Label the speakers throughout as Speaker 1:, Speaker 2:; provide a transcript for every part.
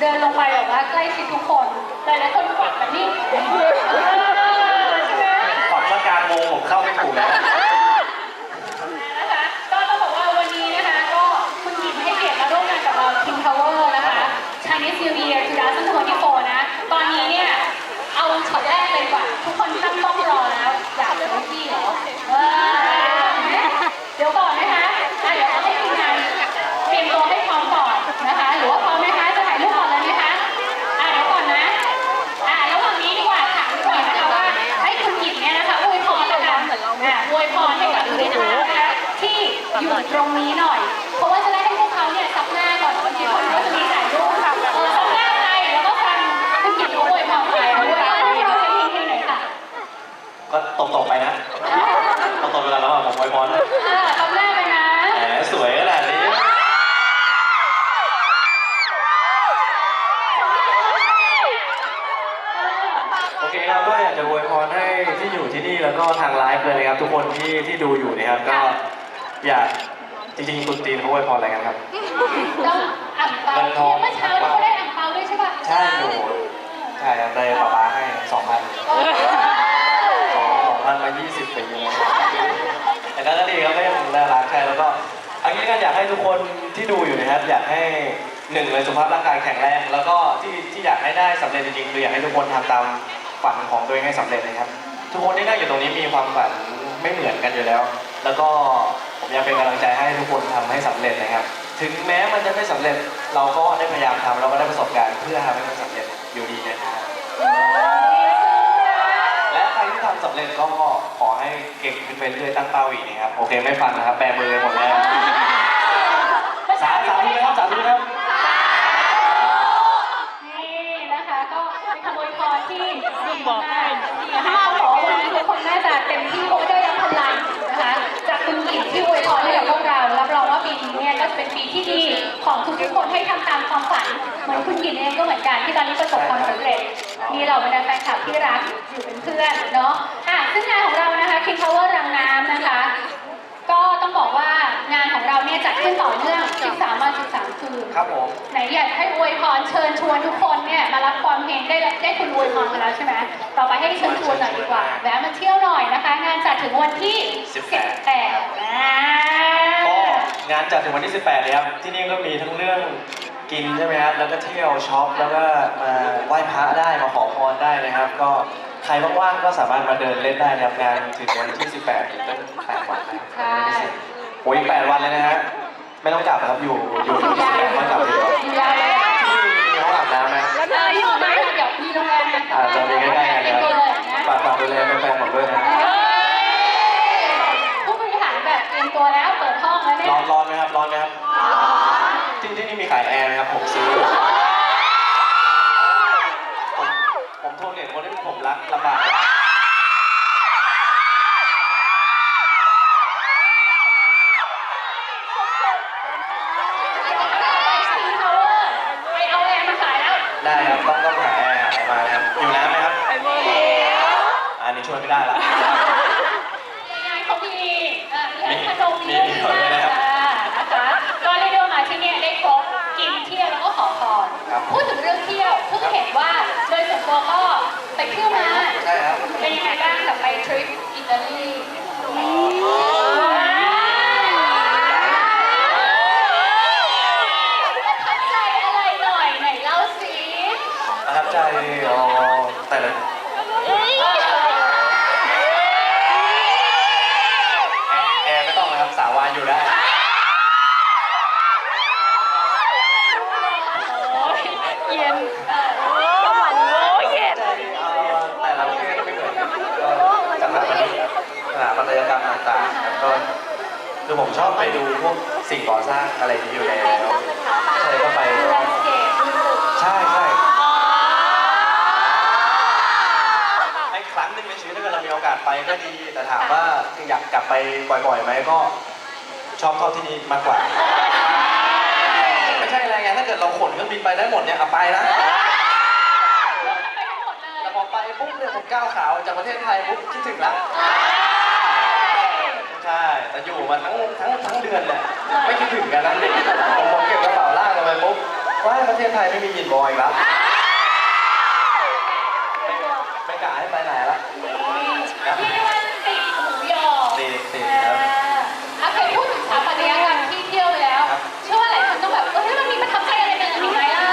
Speaker 1: เดินลงไปแบบว่าใกล้ชิดทุกคนหลายๆคนกดแบบนี้เออใช่ไหม
Speaker 2: ขอบประการวงผมเข้าไม่ถูกแล้ว
Speaker 1: นะคะก็ต้องบอกว่าวันนี้นะคะ ก็คุณหญิงให้เกียรติมาร่วมงานกับเรา King Power นะคะ Chinese New Year 2024นะ ตอนนี้เนี่ย เอาช็อตแรกเลยดีกว่า ทุกคนตั้งต้องรอแล้ว อยากเป็นพี่เหรอเออเดี๋ยวก่อนนะคะอะ อยู่ตรงนี้หน่อย เพราะว่าจะได้ให้พวกเขาเนี่ยซับหน้าก่อนบางทีคนก็จะมีถ่ายรูปเออซับหน้าไปแล้วก็ฟังคุณหญิงอวยพรไปอวยพรให้เราเป็นเพลงๆหน่อยค่ะ
Speaker 2: ก็ตรงๆไปนะตรงๆเวลาเราผมไวยพรนะ
Speaker 1: อ่าซับหน้าไปนะ
Speaker 2: แหมสวยขนาดนี้โอเคครับก็อยากจะอวยพรให้ที่อยู่ที่นี่แล้วก็ทางไลฟ์เลยนะครับทุกคนที่ที่ดูอยู่นะครับก็ อยากจริงๆคุณตีนเขาอวยพรอะไรกันครับ
Speaker 1: ต้องอ่างเปาเมื่อเช้าเราก็ได้อ่างเปาด้วยใช่ป่ะ
Speaker 2: ใช่อยู่ใช่ครับได้ป๊าป๊าให้สองพัน
Speaker 1: เออ
Speaker 2: สองสองพันมายี่สิบปีแล้วแต่ก็ดีครับก็ยังน่ารักใช่แล้วก็อันนี้ก็อยากให้ทุกคนที่ดูอยู่นะครับ อยากให้หนึ่งเลยสุขภาพร่างกายแข็งแรง แล้วก็ที่ที่อยากให้ได้สำเร็จจริงๆคืออยากให้ทุกคนทำตามฝันของตัวเองให้สำเร็จนะครับ ทุกคนที่นั่งอยู่ตรงนี้มีความฝันไม่เหมือนกันอยู่แล้ว แล้วก็ ผมอยากเป็นกำลังใจให้ทุกคนทำให้สำเร็จนะครับ ถึงแม้มันจะไม่สำเร็จเราก็ได้พยายามทำเราก็ได้ประสบการณ์เพื่อทำให้มันสำเร็จอยู่ดีนะครับและใครที่ทำสำเร็จก็ขอให้เก่งขึ้นไปเรื่อยตั้งเป้าอีกนะครับโอเคไม่ฟังนะครับแบมือกันหมดแล้วสาธุนะครับสาธุครับ
Speaker 1: นี่นะคะก็เป็นคำอวยพรที่ดีมากนะคะต้องบอกว่าวันนี้ทุกคนน่าจะเต็ม คุณหญิงเองก็เหมือนกันที่ตอนนี้ประสบความสำเร็จ มีเหล่าบรรดาแฟนคลับที่รักอยู่เป็นเพื่อนเนาะอะซึ่งงานของเรานะคะ King Power รังน้ำนะคะ ก็ต้องบอกว่างานของเราเนี่ยจัดขึ้นต่อเนื่อง 13 วัน 13 คืน
Speaker 2: ครับผม
Speaker 1: ไหนอยากให้อวยพรเชิญชวนทุกคนเนี่ยมารับความเฮงได้ได้คุณอวยพรกันแล้วใช่ไหมต่อไปให้เชิญชวนหน่อยดีกว่าแวะมาเที่ยวหน่อยนะคะ งานจัดถึงวันที่
Speaker 2: 18
Speaker 1: นะ
Speaker 2: ก็งานจัดถึงวันที่ 18เลยครับที่นี่ก็มีทั้งเรื่อง กินใช่ไหมครับแล้วก็เที่ยวช็อปแล้วก็มาไหว้พระได้มาขอพรได้นะครับ ก็ใครว่างๆก็สามารถมาเดินเล่นได้นะครับงานถึงวันที่ 18อีกตั้ง8วันนะครับ
Speaker 1: ใช่
Speaker 2: โอ้ย8วันเลยนะฮะไม่ต้องกลับนะครับอยู่อยู่ที่18วันกลับดีกว่า
Speaker 1: อยู่ยาวเลย
Speaker 2: ที่มีห้องอาบน้ำไหม
Speaker 1: แล้วเธออยู่ไหมเดี๋ยวมีโรงแรมนะ
Speaker 2: อาจจะมีใกล้ๆกัน
Speaker 1: เตรี
Speaker 2: นะ
Speaker 1: ยมตัวเลยนะ
Speaker 2: ขายแอร์นะครับผมซื้อ ผมผมโทรเรียนคนที่ผมรักลำบาก
Speaker 1: ไปเอาแอร์มาขายแล้ว
Speaker 2: ได้ครับต้องต้องหาแอร์หาอะไรมานะครับอยู่น้ำไหมครับอันนี้ช่วยไม่ได้ละ
Speaker 1: ยังไงเขามีเอ่อเรื่องขนม
Speaker 2: มีมีหมดเลยนะครับ
Speaker 1: นะคะก็เรียกได้ว่ามาที่เนี่ยได้ครบกินเที่ยวแล้วก็ขอพร
Speaker 2: ครับ
Speaker 1: พูดถึงเรื่องเที่ยวเพิ่งเห็นว่าโดยส่วนตัวก็ไปเที่ยวมา
Speaker 2: ใช่ครับ
Speaker 1: เป็นยังไงบ้างกับไปทริปอิตาลีประทับใจอะไรหน่อยไหนเล่าสิ
Speaker 2: ประทับ ใจอ๋อแต่ละแอร์ไม่ต้องนะครับสาววานอยู่ได้
Speaker 1: เย็น
Speaker 3: สวรรค์โว้เย็น
Speaker 2: เอ่อแต่ละประเทศไม่เหมือนกันก็สถาปัตยสถาปัตยกรรมต่างๆครับก็คือผมชอบไปดูพวกสิ่งก่อสร้างอะไรนี้อยู่แล้วใช่ก็ไป
Speaker 1: แลนด์สเคปมีตึก
Speaker 2: ใช่ใช่ไอ้ ครั้งหนึ่งในชีวิตถ้าเกิดเรามีโอกาสไปก็ดี แต่ถามว่าอยากกลับไปบ่อยๆไหมก็ชอบเท่าที่นี่มากกว่า ไม่ใช่อะไรไงถ้าเกิดเราขนเครื่องบินไปได้หมดเนี่ยเอาไปนะ
Speaker 1: ไปทั้งหมดเลย
Speaker 2: แต่พอไปปุ๊บเนี่ยผมก้าวขาวจากประเทศไทยปุ๊บคิดถึงแล้วใช่แต่อยู่มาทั้งทั้งทั้งเดือนเลยไม่คิดถึงกันนะผมผมเก็บกระเป๋าลากกันไปปุ๊บโอ้ว่าประเทศไทยไม่มียินบอยแล้วไม่ไม่กล้าให้ไปไหนละ
Speaker 1: พี่วันติดหมูยอ
Speaker 2: ติดติด
Speaker 1: อ่า
Speaker 2: ครับ
Speaker 1: โอเคพูดถึงสถาปัตยกรรมที่เที่ยวไปแล้ว
Speaker 2: ครับ
Speaker 1: เชื่อว่าหลายคนต้องแบบเอ้ยมันมีประทับใจอะไรเป็นอีกไหมล่ะ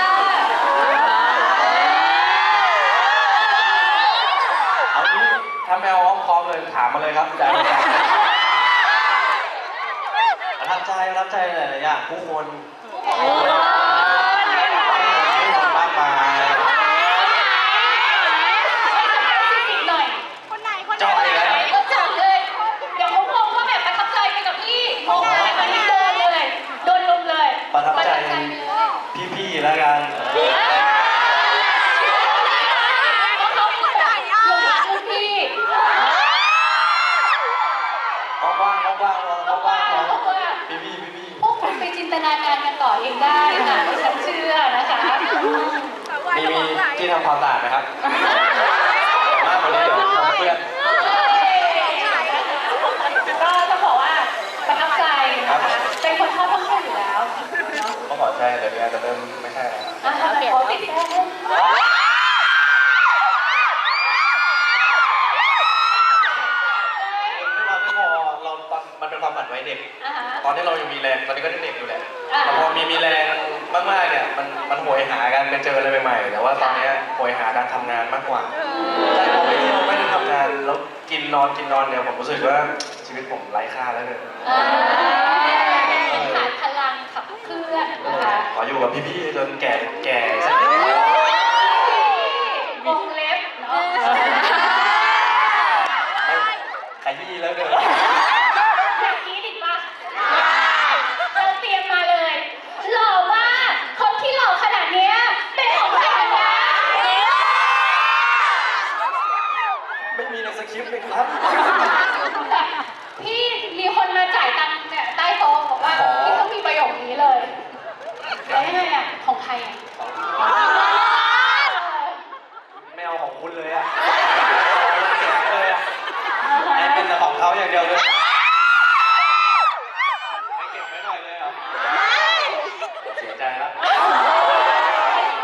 Speaker 2: เอางี้ถ้าแมวอ้อมคอม เลยถามมาเลยครับได้ได้ประทับใจประทับใจหลายๆอย่างผู้คนผู้คนมากมาย
Speaker 1: หน่อย
Speaker 2: จอยแล้ว
Speaker 1: ก็จัดเลยเดี๋ยวเขางงว่าแบบประทับใจไปกับพี่งงเลยวันนี้โดนเลย โดนลุมเลย
Speaker 2: ประทับใจ
Speaker 1: ไปเลย
Speaker 2: พี่ๆแล้วกัน
Speaker 1: เพราะเขาเป็นแบบหลงรักรุ่นพี่
Speaker 2: ว่างๆว่างๆ
Speaker 1: เพราะว่า
Speaker 2: ว่าง
Speaker 1: เพราะว่า
Speaker 2: ๆพี่ๆพี่
Speaker 1: พวกคุณไปจิน ตนาการกันต่อเองได้ค่ะฉันเชื่อนะคะ
Speaker 2: ๆมีมีที่ทำความสะอาดไหมครับมากกว่านี้เดี๋ยวผมเพื่อน
Speaker 1: ก็ต้องบอกว่าประทับใจนะคะเป็นคนชอบท่องเที่ยวอยู่แล้วเนาะ
Speaker 2: ก็ขอใช่เดี๋ยวนี้จะเริ่มไม่ใช่แล้ว
Speaker 1: อะขอติดแค่นั้น
Speaker 2: เราไม่พอเราตอนมันเป็นความฝันไว้เด็ก
Speaker 1: อ่าฮะ
Speaker 2: ตอนที่เรายังมี แรงตอนนี้ก็เด็กอยู่แหละ
Speaker 1: อ่า
Speaker 2: แต่พอมีมีแรงมากๆเนี่ยมันมันโหยหากันไปเจออะไรใหม่ๆแต่ว่าตอนเนี้ยโหยหาการทำงานมากกว่าใช่พอไปเที่ยวไม่ได้ทำงานแล้วกินนอนกินนอนเนี่ยผมรู้สึกว่าชีวิตผมไร้ค่าแล้วเนี่ย
Speaker 1: อ่าขาดพลังขับเคลื่อนนะคะ
Speaker 2: ขออยู่กับพี่ๆจนแก่แก่สักนิด
Speaker 1: วงเล็บเนาะ
Speaker 2: ขยี้แล้วเนี่ย
Speaker 1: อย่างนี้ดีป่ะเราเตรียมมาเลย หล่อมากคนที่หล่อขนาดเนี้ยเป็นของใครกันนะ
Speaker 2: ไม่มีในสคริปต์เลยครับ
Speaker 1: แบบพี่มีคนมาจ่ายตังค์เนี่ยใต้โต๊ะบอกว่าพี่ต้องมีประโยคนี้เลยแล้วยังไงอะของใครอะ
Speaker 2: ไม่เอาของคุณเลยอะแก่เลยอะไอ้เป็นแต่ของเขาอย่างเดียวเลยไม่เก็บไว้หน่อยเลยเหรอเสียใจแล้ว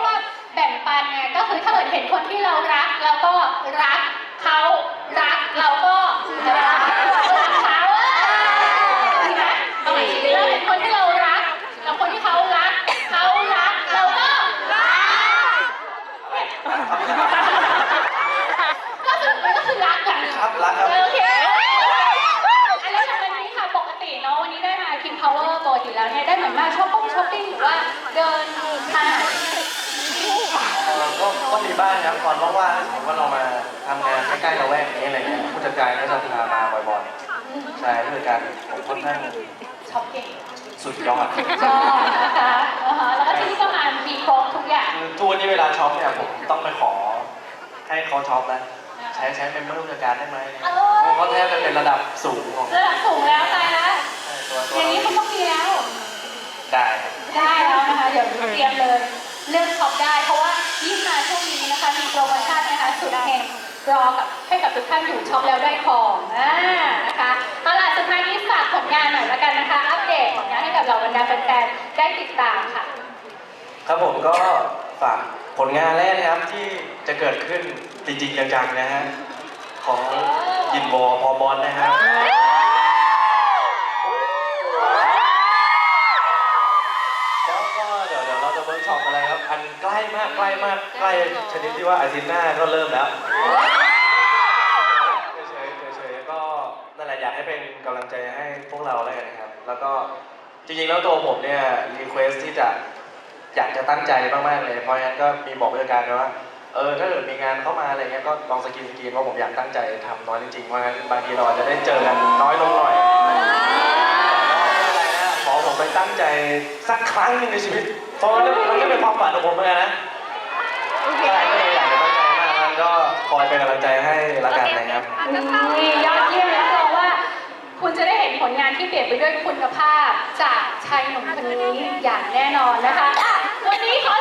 Speaker 1: ว่าแบ่งปันไงก็คือถ้าเกิดเห็นคนที่เรารักเราก็รักเขารักเราก็รักรักเขาดีไหมเอาใหม่สิเราเห็นคนที่เรารักกับคนที่เขารักเขารักเราก็รักก็คือมันก็คือรักกัน
Speaker 2: ครับรักครับ
Speaker 1: โอเคอันแล้วอย่างวันนี้ค่ะ ปกติเนาะ วันนี้ได้มา King Power ปกติแล้วเนี่ย ได้เหมือนมาช้อปปิ้งช้อปปิ้งหรือว่าเดินทาง
Speaker 2: เอ่อก็ก็มีบ้างครับตอนว่างๆผมว่าเรามาทำงานใกล้ๆเราแวกนี้อะไรเงี้ยผู้จัดการก็จะพามาบ่อยๆใช่ผู้จัดการผมค่อนข้าง
Speaker 1: ช้อปปิ้ง
Speaker 2: สุดยอด
Speaker 1: ชอบนะคะอ่าฮะแล้วก็ที่นี่ก็มามีครบทุกอย่าง
Speaker 2: คือทุกวันนี้เวลาช็อปเนี่ยผมต้องไปขอให้เขาช็อปนะใช้ใช้เป็นเมื่อผู้จัดการได้ไหมเพราะเขาแทบจะเป็นระดับสูงของ
Speaker 1: ระดับสูงแล้วตายแล้ว
Speaker 2: ตัวตั
Speaker 1: อ
Speaker 2: ว
Speaker 1: ย่างนี้คุณต้องมีแล้ว
Speaker 2: ได้ครับ
Speaker 1: ได้แล้วนะคะเดี๋ยวเตรียมเลย เลือกช็อปได้ เพราะว่ายิ่งมาช่วงนี้นะคะมีโปรโมชั่นนะคะสุดเฮงรอกับให้กับทุกท่านอยู่ช็อปแล้วได้ของอ่านะคะเอาล่ะสุดท้ายนี้ฝากผลงานหน่อยละกันนะคะ อัปเดตผลงานให้กับเราบรรดาแฟนๆได้ติดตามค่ะ
Speaker 2: ครับผมก็ฝาก ผลงานแรกนะครับที่จะเกิดขึ้นจริงๆจังๆนะฮะของยินวอพอบอลนะครับก็ก็เดี๋ยวเดี๋ยวเราจะเวิร์กช็อปอะไรครับ อันใกล้มากใกล้มากใกล้ชนิดที่ว่าอาทิตย์หน้าก็เริ่มแล้วเฉยๆเฉยๆก็นั่นแหละอยากให้เป็นกำลังใจให้พวกเราแล้วกันนะครับ แล้วก็จริงๆแล้วตัวผมเนี่ยรีเควสที่จะ อยากจะตั้งใจมากๆเลย เพราะฉะนั้นก็มีบอกผู้จัดการไปว่า เออถ้าเกิดมีงานเข้ามาอะไรเงี้ยก็ลองสกินสกินว่าผมอยากตั้งใจทำน้อยจริงๆเพราะงั้นบางทีเราอาจจะได้เจอกันน้อยลงหน่อยแต่ก็ไม่เป็นไรนะขอผมไปตั้งใจสักครั้งหนึ่งในชีวิต เพราะมันก็มันก็เป็นความฝันของผมเหมือนกันนะใช่ก็เลยอยากจะตั้งใจมากงั้นก็คอยเป็นกำลังใจให้ละกันนะครับ
Speaker 1: นี่ยอดเยี่ยมแล้วเราว่า คุณจะได้เห็นผลงานที่เปลี่ยนไปด้วยคุณภาพ จากชายหนุ่มคนนี้อย่างแน่นอนนะคะ อะ